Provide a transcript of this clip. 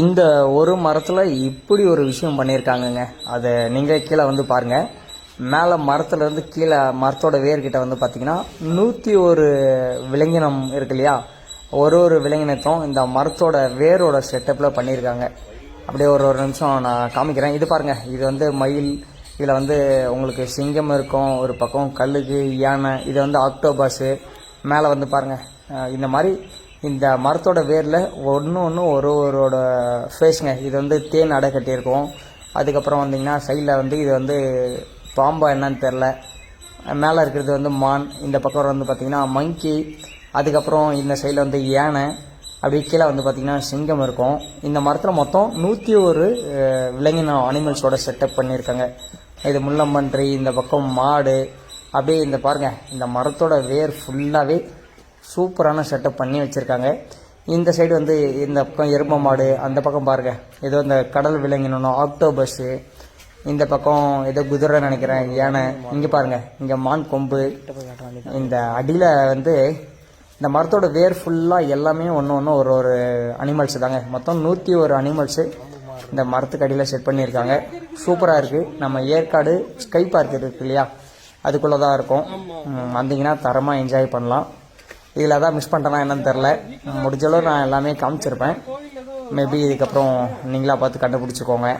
இந்த ஒரு மரத்தில் இப்படி ஒரு விஷயம் பண்ணியிருக்காங்கங்க. அதை நீங்கள் கீழே வந்து பாருங்கள் மேலே மரத்துலேருந்து கீழே மரத்தோட வேர்கிட்ட வந்து பார்த்தீங்கன்னா நூற்றி ஒரு விலங்கினம் இருக்கு இல்லையா? ஒரு ஒரு விலங்கினத்தும் இந்த மரத்தோட வேரோட செட்டப்பில் பண்ணியிருக்காங்க. அப்படியே ஒரு ஒரு நிமிஷம் நான் காமிக்கிறேன். இது பாருங்கள் இது வந்து மயில் இதில் வந்து உங்களுக்கு சிங்கம் இருக்கும் ஒரு பக்கம் கல்லுக்கு யானை இது வந்து ஆக்டோபாஸு மேலே வந்து பாருங்கள் இந்த மாதிரி இந்த மரத்தோட வேரில் ஒன்று ஒன்று ஒரு ஒருவோட ஃபேஸுங்க இது வந்து தேன் அடை கட்டியிருக்கும். அதுக்கப்புறம் வந்தீங்கன்னா சைடில் வந்து இது வந்து பாம்பா என்னன்னு தெரில மேலே இருக்கிறது வந்து மான். இந்த பக்கம் வந்து பார்த்திங்கன்னா மங்கி அதுக்கப்புறம் இந்த சைடில் வந்து யானை. அப்படியே கீழே வந்து பார்த்திங்கன்னா சிங்கம் இருக்கும். இந்த மரத்தில் மொத்தம் நூற்றி ஒரு விலங்கின அனிமல்ஸோட செட்டப் பண்ணியிருக்காங்க. இது முள்ளம்பன்றி இந்த பக்கம் மாடு. அப்படியே இந்த பாருங்கள் இந்த மரத்தோட வேர் ஃபுல்லாகவே சூப்பரான செட்டப் பண்ணி வச்சுருக்காங்க. இந்த சைடு வந்து இந்த பக்கம் எரும மாடு அந்த பக்கம் பாருங்கள் ஏதோ இந்த கடல் விலங்கினோம் ஆக்டோபஸ்ஸு இந்த பக்கம் ஏதோ குதிரை நினைக்கிறேன் யானை. இங்கே பாருங்கள் இங்கே மான் கொம்பு. இந்த அடியில் வந்து இந்த மரத்தோட வேர் ஃபுல்லாக எல்லாமே ஒன்று ஒன்று ஒரு ஒரு அனிமல்ஸ் தாங்க. மொத்தம் நூற்றி ஒரு அனிமல்ஸு இந்த மரத்துக்கு அடியில் செட் பண்ணியிருக்காங்க. சூப்பராக இருக்குது நம்ம ஏற்காடு ஸ்கை பார்க் இருக்கு இல்லையா? அதுக்குள்ளே தான் இருக்கும் வந்தீங்கன்னா தரமாக என்ஜாய் பண்ணலாம். இதில் தான் மிஸ் பண்ணிட்டேனா என்னன்னு தெரில. முடிஞ்சளவு நான் எல்லாமே காமிச்சிருப்பேன். மேபி இதுக்கப்புறம் நீங்களாக பார்த்து கண்டுபிடிச்சிக்கோங்க.